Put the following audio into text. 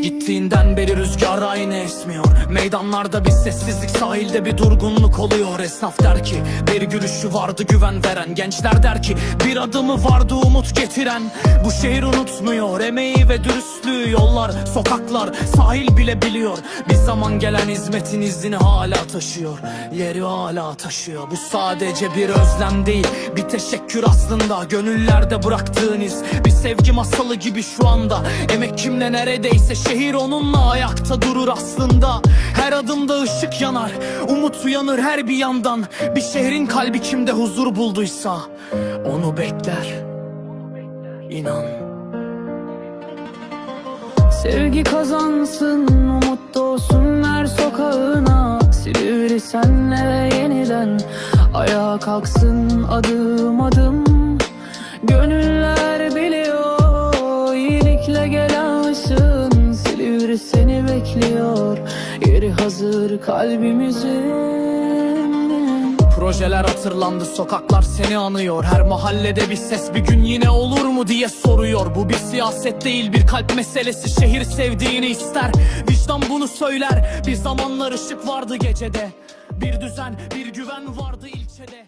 Gittiğinden beri rüzgar aynı esmiyor. Meydanlarda bir sessizlik sahilde bir durgunluk oluyor. Esnaf der ki bir gülüşü vardı güven veren. Gençler der ki bir adımı vardı umut getiren. Bu şehir unutmuyor emeği ve dürüstlüğü Yollar, sokaklar, sahil bile biliyor. Bir zaman gelen hizmetin izini hala taşıyor. Yeri hala taşıyor. Bu sadece bir özlem değil bir teşekkür aslında. Gönüllerde bıraktığın iz Bir sevgi masalı gibi şu anda. Emek kimle neredeyse şehir onunla ayakta durur aslında. Her adımda ışık yanar Umut uyanır her bir yandan. Bir şehrin kalbi kimde huzur bulduysa Onu bekler. İnan. Sevgi kazansın, umut doğsun her sokağına. Silivri senle yeniden Ayağa kalksın adım adım. Gönüller biliyor iyilikle gelen Silivri seni bekliyor. Yeri hazır kalbimizin. Projeler hatırlandı sokaklar seni anıyor. Her mahallede bir ses bir gün yine olur mu diye soruyor. Bu bir siyaset değil bir kalp meselesi. Şehir sevdiğini ister Vicdan bunu söyler. Bir zamanlar ışık vardı gecede. Bir düzen bir güven vardı ilçede